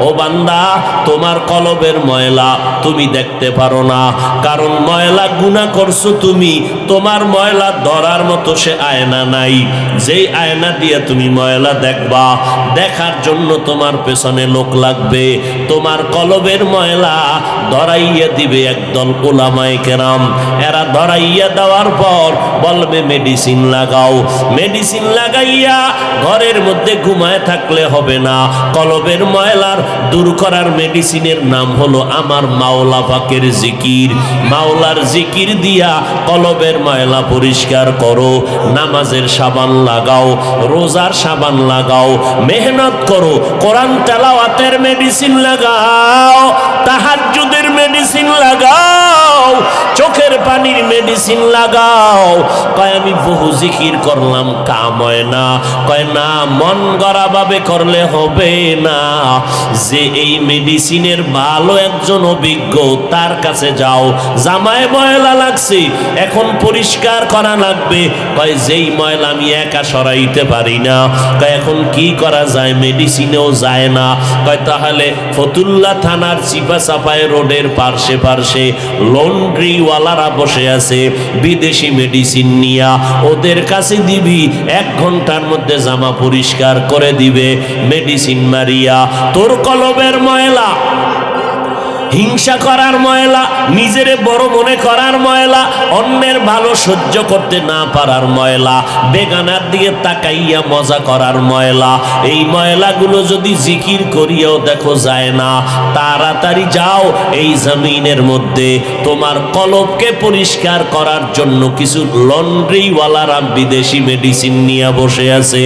ও বান্দা, তোমার কলবের ময়লা তুমি দেখতে পারো না। কারণ ময়লা গুণা করছ তুমি, তোমার ময়লা ধরার মতো সে আয়না নাই। যেই আয়না দিয়ে তুমি ময়লা দেখবা, দেখার জন্য তোমার পেছনে লোক লাগবে। তোমার কলবের ময়লা ধরাইয়া দিবে একদল ওলামায় কেরাম। এরা ধরাইয়া দেওয়ার পর বলবে, মেডিসিন লাগাও। মেডিসিন লাগাইয়া ঘরের মধ্যে ঘুমায় থাকলে হবে না। কলবের ময়লার দূর করার মেডিসিনের নাম হলো আমার মাওলা পাকের জিকির। মাওলার জিকির দিয়া কলবের ময়লা পরিষ্কার করো, নামাজের সাবান লাগাও, রোজার সাবান লাগাও, মেহনত করো, কোরআন তেলাওয়াতের মেডিসিন লাগাও তাহাজুদের মেডিসিন লাগাও। চোখের পানির মেডিসিন লাগাও। কয়, আমি বহু জিকির করলাম কাম না। কয়, না, মন গড়া ভাবে করলে হবে না। যে এই মেডিসিনের ভালো একজন অভিজ্ঞ, তার কাছে যাও। জামায় ময়লা লাগছে, এখন পরিষ্কার করা লাগবে। কয়, যেই ময়লা আমি একা সরাইতে পারি না। কয়, এখন কি করা যায়? মেডিসিনেও যায় না। কয়, তাহলে ফতুল্লা থানার চিপা চাপায় রোডের পার্শ্বে পার্শ্বে লন্ড্রিওয়ালারা বসে আছে, বিদেশি মেডিসিন নিয়া, ওদের কাছে দিবি, এক ঘণ্টার মধ্যে জামা পরিষ্কার করে দিবে মেডিসিন মারিয়া, তোর কলবের ময়লা। হিংসা করার ময়লা, নিজের বড় মনে করার ময়লা, অন্যের ভালো সহ্য করতে না পারার ময়লা, বেগানার দিকে তাকাইয়া মজা করার ময়লা। এই ময়লাগুলো যদি জিকির করিয়াও দেখো যায় না, তাড়াতাড়ি যাও এই জমিনের মধ্যে। তোমার কলবকে পরিষ্কার করার জন্য কিছু লন্ড্রিওয়ালারা বিদেশি মেডিসিন নিয়ে বসে আছে।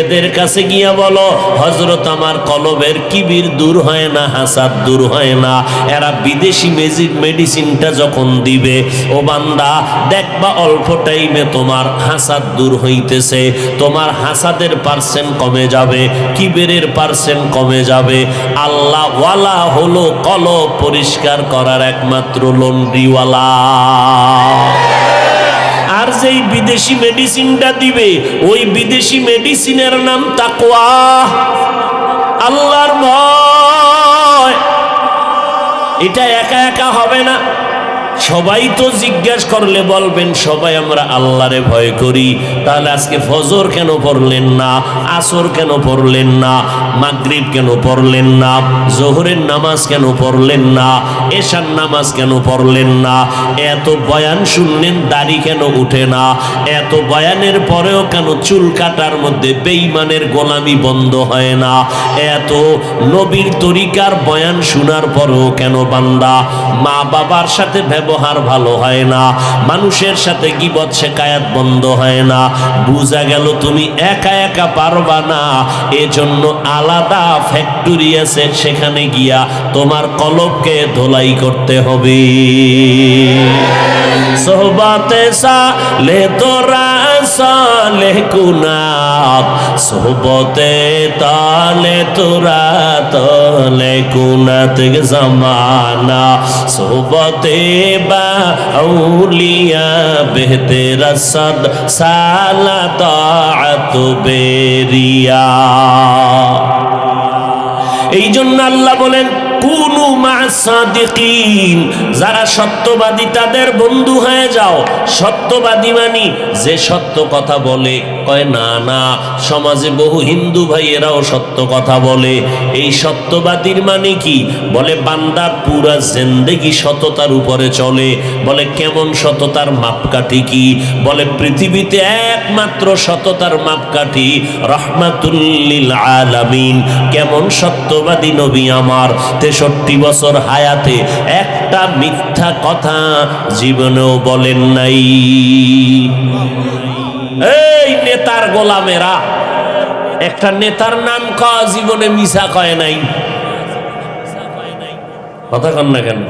এদের কাছে গিয়া বলো হজরত আমার কলবের কিবির দূর হয় না, হাসাদ দূর হয় না। এরা বিদেশি মেজিক মেডিসিনটা যখন দিবে, ও বান্দা, দেখবা অল্প টাইমে তোমার হাসাদ দূর হইতেছে। তোমার হাসাদের পার্সেন্ট কমে যাবে, কিবেরের পার্সেন্ট কমে যাবে। আল্লাহ ওয়ালা হলো কল পরিষ্কার করার একমাত্র লন্ড্রিওয়ালা। আর যেই বিদেশি মেডিসিনটা দিবে, ওই বিদেশি মেডিসিনের নাম তাকওয়া। আল্লাহর ভয়। এটা একা একা হবে না। সবাই তো জিজ্ঞেস করলে বলবেন, সবাই আমরা আল্লাহরে ভয় করি। তাহলে আজকে ফজর কেন পড়লেন না? আসর কেন পড়লেন না? মাগরিব কেন পড়লেন না? জোহরের নামাজ কেন পড়লেন না? এশার নামাজ কেন পড়লেন না? এত বয়ান শুনলেন, দাড়ি কেন উঠে না? এত বয়ানের পরেও কেন চুল কাটার মধ্যে বেইমানের গোলামি বন্ধ হয় না? এত নবীর তরিকার বয়ান শোনার পরেও কেন বান্দা? মা বাবার সাথে ব্যবহার ভালো হয় না, মানুষের সাথে গিবত শেখায়াত বন্ধ হয় না। বুঝা গেল তুমি একা একা পারবা না, এজন্য আলাদা ফ্যাক্টরি আছে, সেখানে গিয়া তোমার কলবকে ধোলাই করতে হবে। সোহবাতে সা লে তোরা সালে কুনাত, সোহবতে তালে তোরা তলে কুনাত জামানা, সোহবতে বা আউলিয়া বেহতে রসদ সালা তাআত বেরিয়া। এই জন্য আল্লাহ বলেন কুনু মা সাদিকিন। যারা সত্যবাদী, তাদের বন্ধু হয়ে যাও। সত্যবাদী মানি, যে সত্য কথা বলে, কয়, না না, সমাজে বহু হিন্দু ভাইয়েরাও সত্য কথা বলে। এই সত্যবাদীর মানে কি? বলে বান্দার পুরা জেন্দেগি সততার উপরে চলে। বলে, কেমন সততার মাপকাঠি কি? বলে, পৃথিবীতে একমাত্র সততার মাপকাঠি রহমাতুল্লিল আলামিন। কেমন সত্যবাদী নবী আমার। তেষট্টি বছর হায়াতে একটা মিথ্যা কথা জীবনেও বলেন নাই। এই নেতার গোলামেরা, একটা নেতার নাম কয়া জীবনে মিশা কয় নাই। কথা কন না কেন?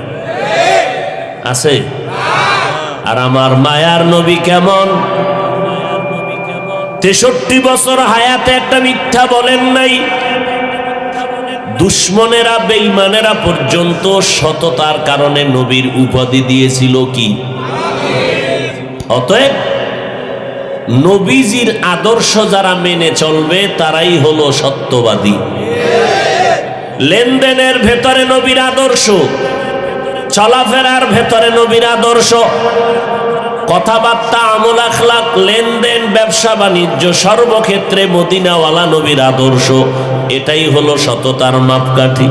আছে? আর আমার মায়ার নবী কেমন? তেষট্টি বছর হায়াতে একটা মিথ্যা বলেন নাই। দুশ্মনেরা, বেঈমানেরা পর্যন্ত সততার কারণে নবীর উপাধি দিয়েছিল কি? অতএব নবীজির আদর্শ যারা মেনে চলবে, তারাই হলো সত্যবাদী। লেনদেনের ভেতরে নবীর আদর্শ, চলাফেরার ভেতরে নবীর আদর্শ কথাবার্তা, আমল আখলাক, লেনদেন, ব্যবসা বাণিজ্য, সর্বক্ষেত্রে মদিনাওয়ালা নবীর আদর্শ। এটাই হলো সততার মাপকাঠি।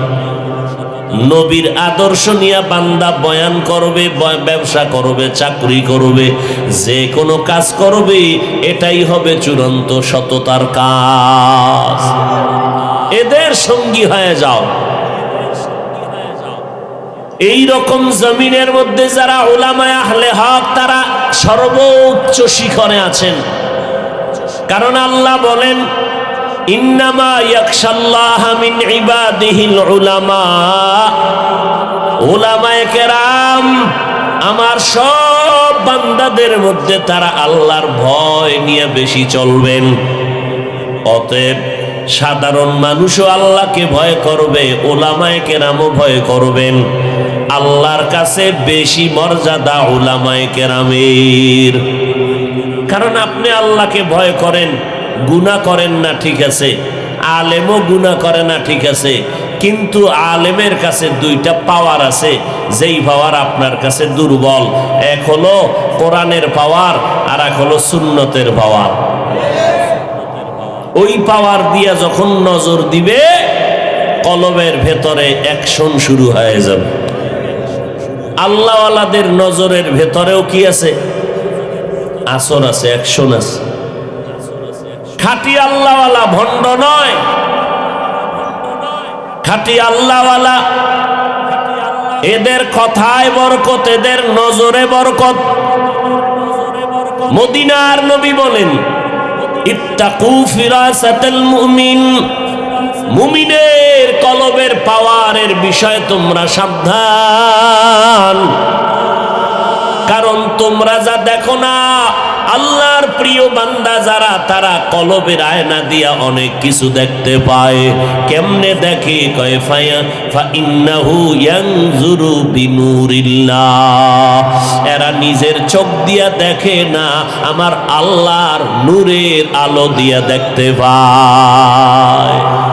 নবীর আদর্শ নিয়ে বান্দা বয়ান করবে ব্যবসা করবে, চাকরি করবে, যে কোনো কাজ করবে, এটাই হবে চূড়ান্ত সততার কাজ। এদের সঙ্গী হয়ে যাও। এই রকম জমিনের মধ্যে যারা ওলামায় আহলে হক, তারা সর্বোচ্চ শিখরে আছেন। কারণ আল্লাহ বলেন, ইন্নামা আমার সব বান্দাদের মধ্যে তারা আল্লাহর ভয় নিয়ে বেশি চলবেন। অতএব সাধারণ মানুষও আল্লাহকে ভয় করবে, ওলামায় কেরামও ভয় করবেন। আল্লাহর কাছে বেশি মর্যাদা ওলামায় কেরামের। কারণ আপনি আল্লাহকে ভয় করেন গুণা করেন না, ঠিক আছে। আলেমও গুণা করে না, ঠিক আছে। কিন্তু আলেমের কাছে দুইটা পাওয়ার আছে, যেই পাওয়ার আপনার কাছে দুর্বল। এক হলো কোরআনের পাওয়ার আর এক হলো সুন্নতের পাওয়ার ওই পাওয়ার দিয়া যখন নজর দিবে, কলবের ভেতরে অ্যাকশন শুরু হয়ে যাবে। আল্লাহওয়ালাদের নজরের ভেতরেও কি আছে? আসর আছে, অ্যাকশন আছে। খাটি আল্লাহওয়ালা ভণ্ড নয়। খাটি আল্লাহওয়ালা এদের কথায় বরকত, এদের নজরে বরকত। মদিনার নবী বলেন, ইত্তাকু ফিরাসাতাল মুমিন। মুমিনের কলবের পাওয়ারের বিষয়ে তোমরা সাবধান। কারণ তোমরা যা দেখো না, আল্লাহর প্রিয় বান্দা যারা, তারা কলবের আয়না দিয়া অনেক কিছু দেখতে পায়। কেমনে দেখে? কয়, ফায়া ইয়ানজুরু বিনুরিল্লাহ। এরা নিজের চোখ দিয়া দেখে না, আমার আল্লাহর নূরের আলো দিয়া দেখতে পায়।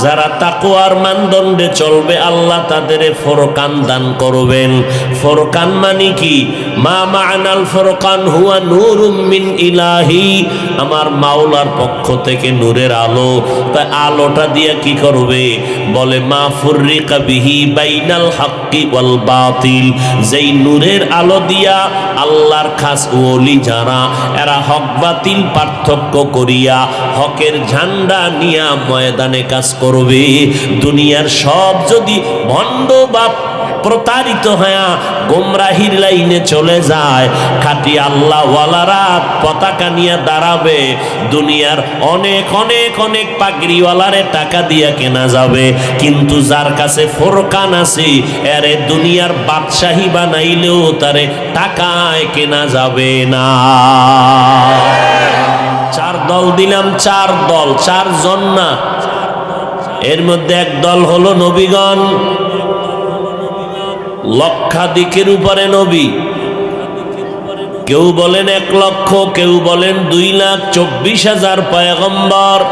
যারা তাকুয়ার মানদণ্ডে চলবে, আল্লাহ তাদের ফরকান দান করবেন। ফরকান মানে কি? মা মানাল ফোরকান হুয়া নূরুম মিন ইলাহি। আমার মাওলার পক্ষ থেকে নূরের আলো। তাই আলোটা দিয়ে কি করবে? বলে, মা ফুররিকা বিহি বাইনাল হাক্কি ওয়াল বাতিল। যেই নূরের আলো দিয়া আল্লাহর খাস ওলি যারা, এরা হক বাতিল পার্থক্য করিয়া হকের ঝান্ডা নিয়া ময়দানে কাজ করবে? দুনিয়ার সব যদি ভণ্ড বা প্রতারিত হয়া গোমরাহির লাইনে চলে যায়, খাটি আল্লাহ ওয়ালারা পতাকা নিয়ে দাঁড়াবে, দুনিয়ার অনেক অনেক অনেক পাগড়িওয়ালারে টাকা দিয়া কেনা যাবে। কিন্তু যার কাছে ফোরকান আছে, এরে দুনিয়ার বাদশাহী বানাইলেও তারে টাকায় কেনা যাবে না। চার দল দিলাম, চার দল চার জন না এর মধ্যে এক দল হলো নবীগণ। লক্ষাধিকের উপরে নবী। কেউ বলেন এক লক্ষ, কেউ বলেন দুই লাখ, চব্বিশ হাজার পয়গম্বর।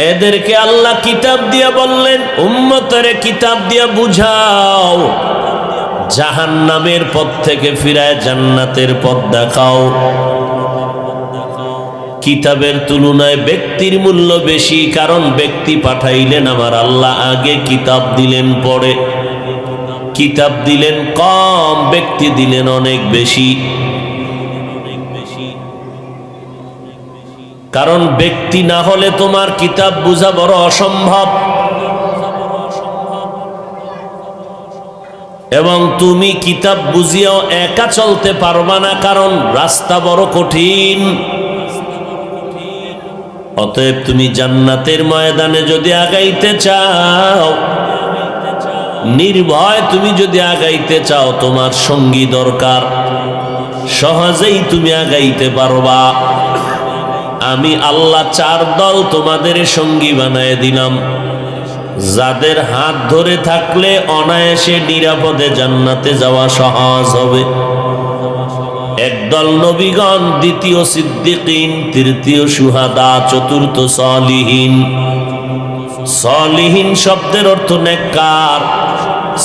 এদেরকে আল্লাহ কিতাব দিয়ে বললেন, উম্মতরে কিতাব দিয়ে বুঝাও। জাহান নামের পথ থেকে ফিরায় জান্নাতের পথ দেখাও। কিতাবের তুলনায় ব্যক্তির মূল্য বেশি, কারণ ব্যক্তি পাঠাইলেন আমার আল্লাহ, আগে কিতাব দিলেন, পরে কিতাব দিলেন কম, ব্যক্তি দিলেন অনেক বেশি। কারণ ব্যক্তি না হলে তোমার কিতাব বোঝা বড় অসম্ভব। এবং তুমি কিতাব বুঝিয়াও একা চলতে পারবা না, কারণ রাস্তা বড় কঠিন। অতএব তুমি জান্নাতের ময়দানে যদি আগাইতে চাও, নির্ভয় তুমি যদি আগাইতে চাও, তোমার সঙ্গী দরকার। সহজেই তুমি আগাইতে পারবা। আমি আল্লাহ চার দল তোমাদের সঙ্গী বানায় দিলাম। যাদের হাত ধরে থাকলে অনায়াসে নিরাপদে জান্নাতে যাওয়া সহজ হবে। একদল নবীগণ, দ্বিতীয় সিদ্দিকিন, তৃতীয় সুহাদা, চতুর্থ সলিহীন। সলিহীন শব্দের অর্থ নেককার,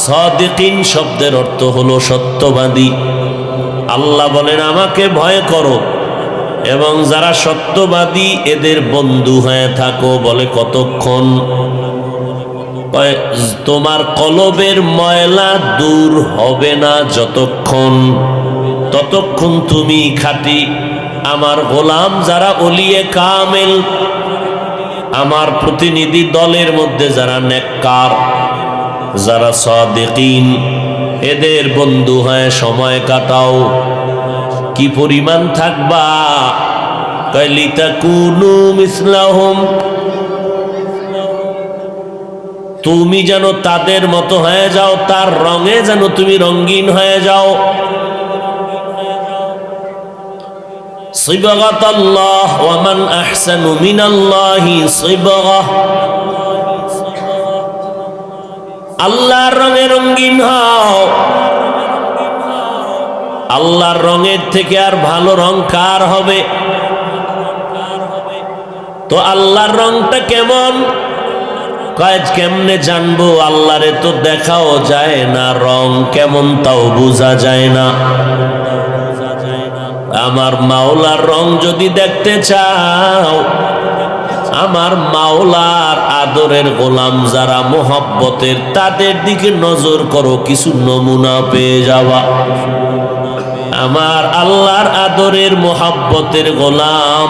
সদিকিন শব্দের অর্থ হলো সত্যবাদী। আল্লাহ বলেন, আমাকে ভয় করো এবং যারা সত্যবাদী, এদের বন্ধু হয়ে থাকো। বলে কতক্ষণ? তোমার কলবের ময়লা দূর হবে না যতক্ষণ ততক্ষণ তুমি খাটি। আমার গোলাম যারা অলিয়ে কামেল, আমার প্রতিনিধি দলের মধ্যে যারা নেককার, যারা সাদেকিন, এদের বন্ধু হয়ে সময় কাটাও। কি পরিমাণ থাকবা? কালিতা কুনু মিসলাহম। তুমি যেন তাদের মতো হয়ে যাও, তার রঙে যেন তুমি রঙিন হয়ে যাও। صبغة الله ومن أحسن من الله صبغة আল্লাহর রঙে রঙিন হও আল্লাহর রঙের থেকে আর ভালো রং কার হবে তো আল্লাহর রংটা কেমন কাজ কেমনে জানবো আল্লাহরে তো দেখাও যায় না রং কেমন তাও বোঝা যায় না আমার মাওলার রং যদি দেখতে চাও, আমার মাওলার আদরের গোলাম যারা মোহব্বতের তাদের দিকে নজর করো, কিছু নমুনা পেয়ে যাওয়া। আমার আল্লাহর আদরের মোহাব্বতের গোলাম,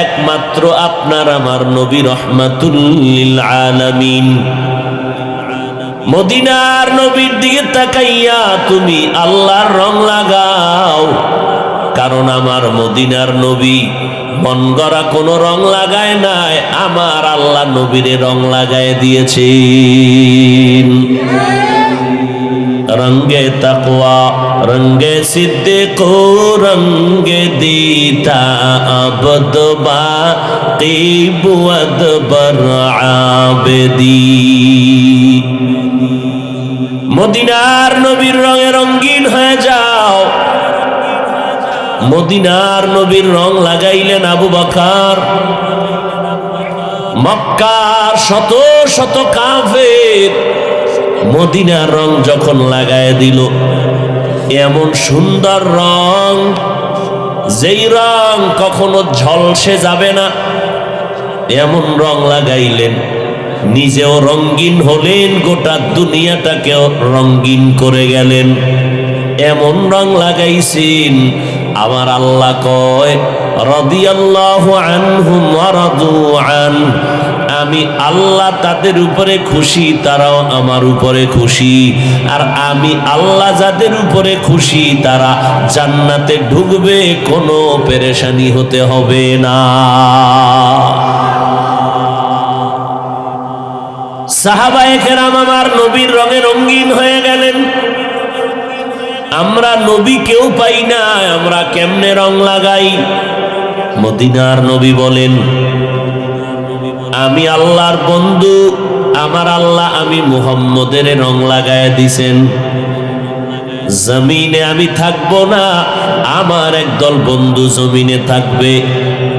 একমাত্র আপনার আমার নবী রহমাতুল্লিল আলামিন। মদিনার নবীর দিকে তাকাইয়া তুমি আল্লাহর রং লাগাও। কারণ আমার মদিনার নবী মন গড়া কোনো রং লাগায় নাই, আমার আল্লাহ নবীরে রং লাগায় দিয়েছেন। রঙ্গে তাকওয়া, রঙ্গে সিদ্দিক, রঙ্গে দিতা আবদ বা কিবুয়াদ বর আবেদি। মদিনার নবীর রঙে রঙ্গিন হয়ে যাও মদিনার নবীর রং লাগাইলেন আবু বাকার। মক্কার শত শত কাফের মদিনার রং যখন লাগায় দিল, এমন সুন্দর রং যেই রং কখনো ঝলসে যাবে না, এমন রং লাগাইলেন, নিজেও রঙ্গিন হলেন, গোটা দুনিয়াটাকেও রঙ্গিন করে গেলেন। এমন রং লাগাইছেন আমার আল্লাহ কয় আমি আল্লাহ তাদের উপরে খুশি, তারাও আমার উপরে খুশি। আর আমি আল্লাহ যাদের উপরে খুশি, তারা জান্নাতে ঢুকবে, কোনো পেরেশানি হতে হবে না। সাহাবায়ে কেরাম আমার নবীর রঙে রঙিন হয়ে গেলেন। আমরা নবী কেউ পাই না, আমরা কেমনে রং লাগাই? মদিনার নবী বলেন, আমি আল্লাহর বন্ধু, আমার আল্লাহ আমি মুহাম্মদের রং লাগায় দিছেন। জমিনে আমি থাকব না, আমার একদল বন্ধু জমিনে থাকবে।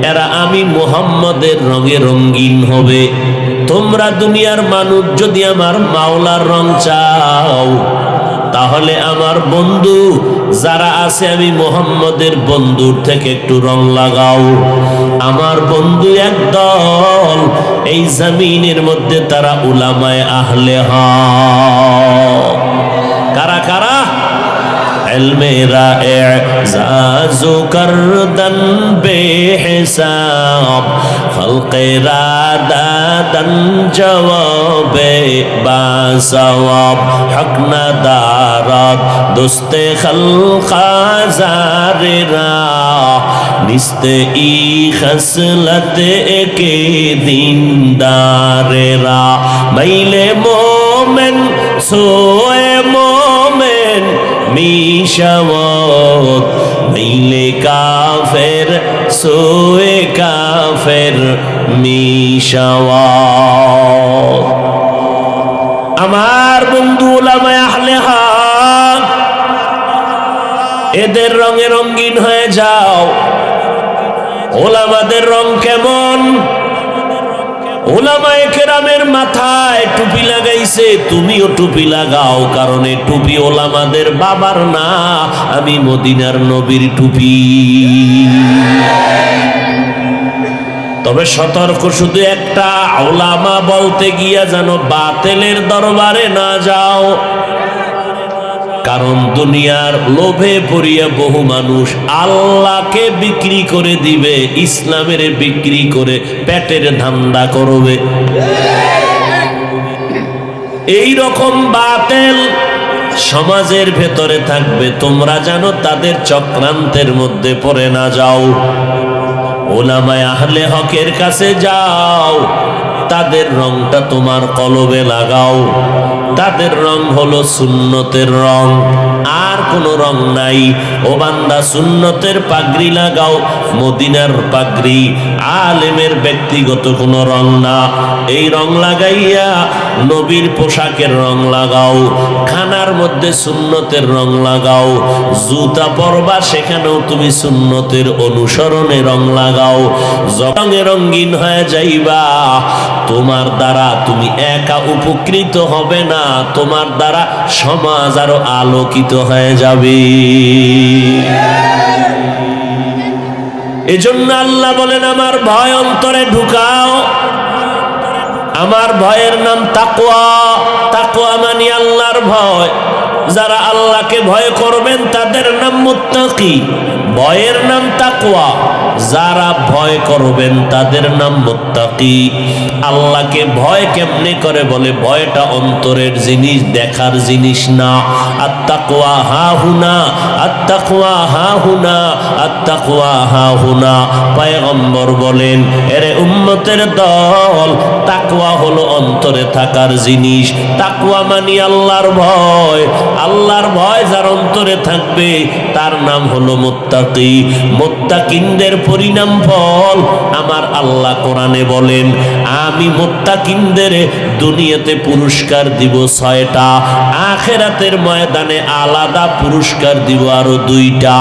এরা আমি মুহাম্মদের রঙে রঙিন হবে। তোমরা দুনিয়ার মানুষ, যদি আমার মাওলার রং চাও তাহলে আমার বন্ধু যারা আছে, আমি মোহাম্মদের বন্ধুর থেকে একটু রং লাগাও। আমার বন্ধু একদল, এই জামিনের মধ্যে তারা উলামায় আহলে হ কারা কারা فعل میرا اعزاز کردن بے حساب خلق را دادن جواب با ثواب حق ندارد دست خلق آزار را نیست ای خسلت ایک دیندار را میل مومن سوئے مومن মিশাওয়াত মিলে কাফের, সোয়ে কাফের মিশাওয়াত। আমার বন্ধু ওলামায় আহলে হক এদের রঙে রঙিন হয়ে যাও। ওলামাদের রং কেমন? ওলামায়ে কেরামের মাথায় টুপি লাগাইছে, তুমিও টুপি লাগাও, কারণ টুপি ওলামাদের বাবার না, আমি মদিনার নবীর টুপি। তবে সতর্ক, শুধু একটা, ওলামা বলতে গিয়া যেন বাতেলের দরবারে না যাও। কারণ দুনিয়ার লোভে পড়িয়া বহু মানুষ আল্লাহকে বিক্রি করে দিবে, ইসলামের বিক্রি করে পেটের ধান্দা করবে। এই রকম বাতেল সমাজের ভেতরে থাকবে, তোমরা জানো তাদের চক্রান্তের মধ্যে পড়ে না যাও। ওলামায় আহলে হকের কাছে যাও। তাদের রংটা তোমার কলবে লাগাও। তাদের রং হলো সুন্নতের রং। আর কোনো রং নাই। ও বান্দা, সুন্নতের পাগড়ি লাগাও। মদিনার পাগড়ি, আলেমের ব্যক্তিগত কোনো রং না। এই রং লাগাইয়া নবীর পোশাকের রং লাগাও। খানার মধ্যে সুন্নতের রং লাগাও। জুতা পরবা, সেখানেও তুমি সুন্নতের অনুসরণে রং লাগাও। রঙে রঙ্গিন হয়ে যাইবা। তোমার দ্বারা তুমি একা উপকৃত হবে না, তোমার দ্বারা সমাজ আরও আলোকিত হয়ে যাবে। এজন্য আল্লাহ বলেন, আমার ভয় অন্তরে ঢুকাও। আমার ভয়ের নাম তাকোয়া তাকোয়া মানি আল্লাহর ভয়। যারা আল্লাহকে ভয় করবেন, তাদের নাম মুত্তাকি। ভয়ের নাম তাকোয়া যারা ভয় করবেন তাদের নাম মুত্তাকি। আল্লাহকে ভয় কেমনে করে বলে? ভয়টা অন্তরের জিনিস, দেখার জিনিস না। আত্তাকোয়া হা হুনা, আত্তাকোয়া হা হুনা, আত্তাকোয়া হা হুনা। পায়গম্বর বলেন, এরে উম্মতের দল, তাকওয়া হলো অন্তরে থাকার জিনিস। তাকওয়া মানি আল্লাহর ভয়। আল্লাহর ভয় যার অন্তরে থাকবে, তার নাম হলো মোত্তাকি। মোত্তাকিনদের পরিণাম ফল। আমার আল্লাহ কোরআনে বলেন, আমি মোত্তাকিনদের দুনিয়াতে পুরস্কার দিব ছয়টা, আখেরাতের ময়দানে আলাদা পুরস্কার দিব আরও দুইটা।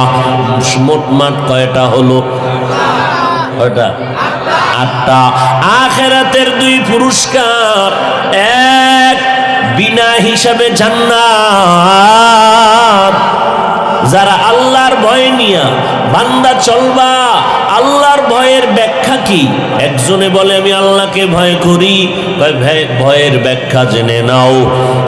মোটমাট কয়টা হলো? কয়টা? আটটা। আখেরাতের দুই পুরস্কার এক, বিনা হিসাবে জান্নাত। যারা আল্লাহর ভয় নিয়া বান্দা চলবা আল্লাহর ভয়ের ব্যাখ্যা কি? একজনে বলে, আমি আল্লাহকে ভয় করি। ভয়ের ব্যাখ্যা জেনে নাও।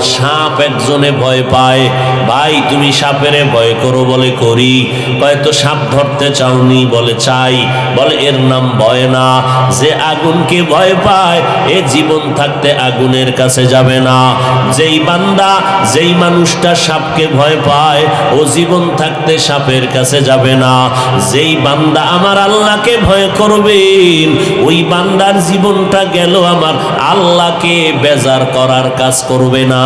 সাপ একজনে ভয় পায়, ভাই, তুমি সাপেরে ভয় করো বলে করি। কয়, তো সাপ ধরতে চাওনি বলে চাই। বলে, এর নাম ভয় না। যে আগুনকে ভয় পায়, এ জীবন থাকতে আগুনের কাছে যাবে না। যেই বান্দা, যেই মানুষটা সাপকে ভয় পায়, ও জীবন থাকতে সাপের কাছে যাবে না। যেই বান্দা আমার আল্লাহকে ভয় করবেন ওই বান্দার জীবনটা গেল আমার। আল্লাহকে বেজার করার কাজ করবে না।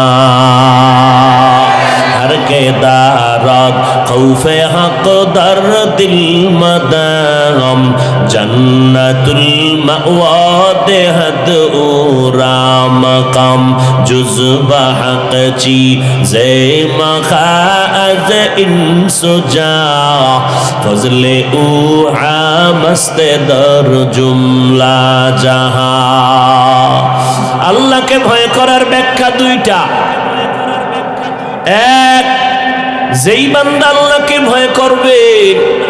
در کے دارات خوف حق در دل مدام جنت المعواد حد اورا مقام جزب حق چی زیم خاز ان سجا فضل اوعا مست در جملہ جہاں আল্লাহকে ভয় করার ব্যাখ্যা দুইটা এক, যেই বান্দা আল্লাহকে ভয় করবে,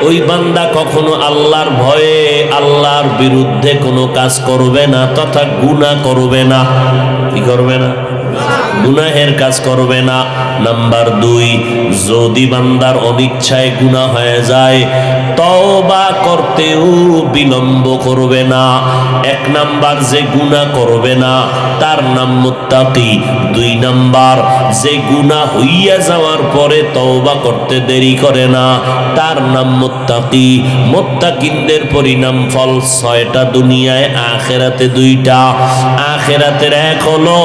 ওই বান্দা কখনো আল্লাহর ভয়ে আল্লাহর বিরুদ্ধে কোনো কাজ করবে না, তথা গুণা করবে না। কি করবে না? গুনাহের কাজ করবে না। নাম্বার দুই, যদি বান্দার অনিচ্ছায় গুনাহ হয়ে যায়, তওবা করতেও বিলম্ব করবে না। এক নাম্বার, যে গুনাহ করবে না, তার নাম মুত্তাকি। দুই নাম্বার, যে গুনাহ হইয়া যাওয়ার পরে তওবা করতে দেরি করে না, তার নাম মুত্তাকি। মুত্তাকিনদের পরিণাম ফল ছয়টা, দুনিয়ায় আখেরাতে দুইটা। আখেরাতের এক হলো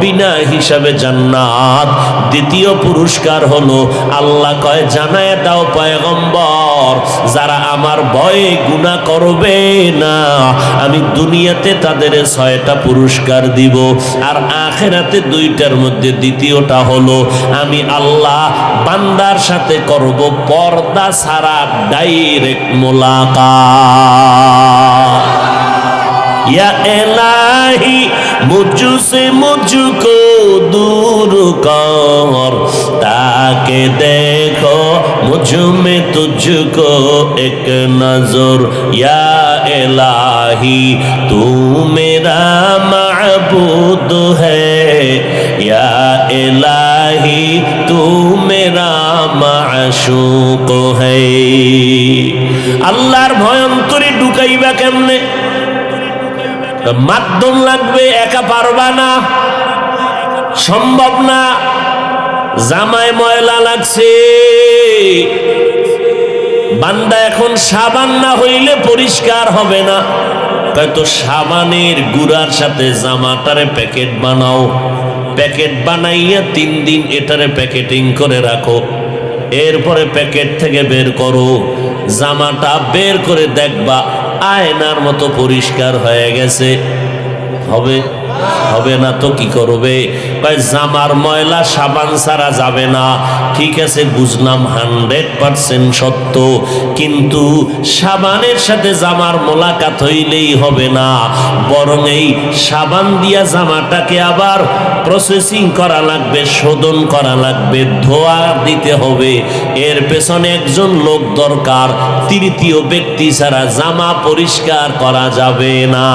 বিনা হিসাবে যাবে জান্নাত। দ্বিতীয় পুরস্কার হলো, আল্লাহ কয়, জানায় দাও পয়গম্বর, যারা আমার ভয়ে গুণা করবে না, আমি দুনিয়াতে তাদের ছয়টা পুরস্কার দিব। আর আখেরাতে দুইটার মধ্যে দ্বিতীয়টা হলো, আমি আল্লাহ বান্দার সাথে করব পর্দা ছাড়া ডাইরেক্ট মোলাকা ইয়া এলাহি মুজু সে মুজু কো দূর কর, তাকে দেখো, মুঝমে তুঝকো এক নজর। ইয়া এলাহি তু মেরা মাবুদ হে। ইয়া এলাহি তু মেরা মাশুক হে। আল্লাহর ভয়ন্তরে ঢুকাইবা কেমনে? মাধ্যম লাগবে, একা পারবা না। সম্ভব না। জামায় ময়লা লাগছে। বান্দা এখন সাবান না হইলে পরিষ্কার হবে না। হয়তো সাবানের গুড়ার সাথে জামাটারে প্যাকেট বানাও। প্যাকেট বানাইয়া তিন দিন এটারে প্যাকেটিং করে রাখো। এরপরে প্যাকেট থেকে বের করো। জামাটা বের করে দেখবা আয়নার মতো পরিষ্কার হয়ে গেছে। হবে হবে না তো কি করবে? জামার ময়লা সাবান ছাড়া যাবে না। ঠিক আছে, বুঝলাম হান্ড্রেড পার্সেন্ট সত্য। কিন্তু সাবানের সাথে জামার মোলাকাত হইলেই হবে না। বরং এই সাবান দিয়া জামাটাকে আবার প্রসেসিং করা লাগবে, শোধন করা লাগবে, ধোয়া দিতে হবে। এর পেছনে একজন লোক দরকার, তৃতীয় ব্যক্তি ছাড়া জামা পরিষ্কার করা যাবে না।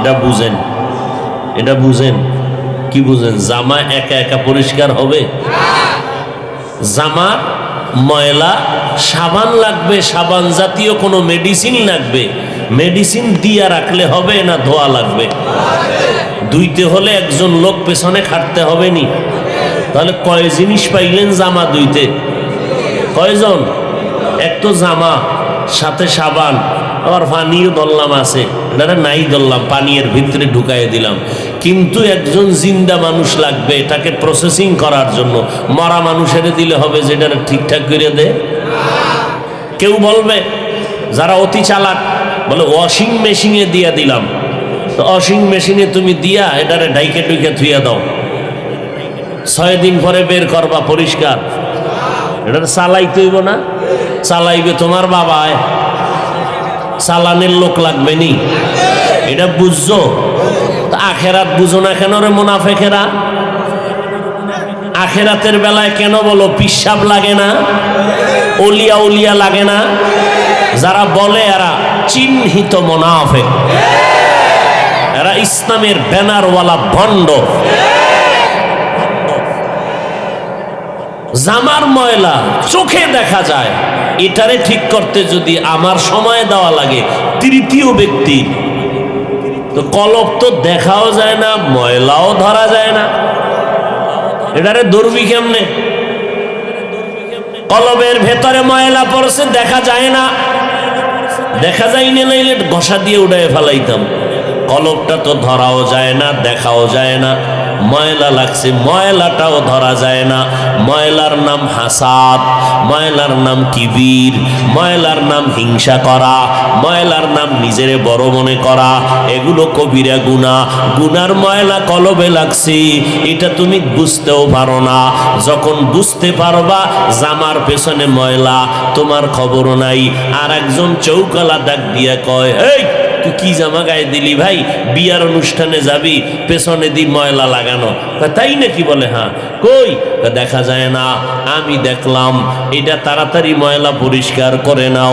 এটা বুঝেন। এটা বুঝেন। কি বুঝেন? জামা একা একা পরিষ্কার হবে? জামা, ময়লা, সাবান লাগবে, সাবান জাতীয় কোনো মেডিসিন লাগবে। মেডিসিন দিয়া রাখলে হবে না ধোয়া লাগবে? দুইতে হলে একজন লোক পেছনে খাটতে হবে নি? তাহলে কয় জিনিস পাইলেন জামা দুইতে কয়জন? এক তো জামা, সাথে সাবান। আবার পানিও দল্লাম আছে। এটারে নাই দল্লাম, পানির ভিতরে ঢুকাই দিলাম। কিন্তু একজন জিন্দা মানুষ লাগবে এটাকে প্রসেসিং করার জন্য। মরা মানুষের দিলে হবে যেটা ঠিকঠাক করে দে। কেউ বলবে, যারা অতি চালাক, বলে ওয়াশিং মেশিনে দিয়া দিলাম। তো ওয়াশিং মেশিনে তুমি দিয়া, এটারে ডাইকে টুইকে থুইয়া দাও। ছয় দিন পরে বের করবা পরিষ্কার। এটা চালাইতে হইব না। চালাইবে তোমার বাবায়। চালানের লোক লাগবে নি এটা বুঝছ? আখেরাত বুঝো না কেন রে মোনাফেকেরা? আখেরাতের বেলায় কেন বলো, পিসাব লাগে না? অলিয়া উলিয়া লাগে না? যারা বলে এরা চিহ্নিত মোনাফেক। এরা ইসলামের ব্যানারওয়ালা ভণ্ড। জামার ময়লা চোখে দেখা যায়। এটারে ঠিক করতে যদি আমার সময় দেওয়া লাগে, তৃতীয় ব্যক্তির তো কলপ তো দেখাও যায় না, ময়লাও ধরা যায় না। এটারে ধরবি কেমনে? কলবের ভেতরে ময়লা পড়ছে, দেখা যায় না। দেখা যায় না ঘষা দিয়ে উড়ায় ফেলাইতাম। কলবটা তো ধরাও যায় না, দেখাও যায় না। ময়লা লাগছে, ময়লাটাও ধরা যায় না। ময়লার নাম হাসাদ, ময়লার নাম কিবির, ময়লার নাম হিংসা করা, ময়লার নাম নিজেরে বড় মনে করা, এগুলো কবিরা গুণা। গুনার ময়লা কলবে লাগছে, এটা তুমি বুঝতেও পারো না। যখন বুঝতে পারবা, জামার পেছনে ময়লা, তোমার খবর নাই। আর একজন চৌকালা ডাক দিয়া কয় এই তুই কি জামা গায়ে দিলি ভাই? বিয়ার অনুষ্ঠানে যাবি, পেছনে দি ময়লা লাগানো। তাই নাকি বলে হ্যাঁ কই? দেখা যায় না। আমি দেখলাম, এটা তাড়াতাড়ি ময়লা পরিষ্কার করে নাও।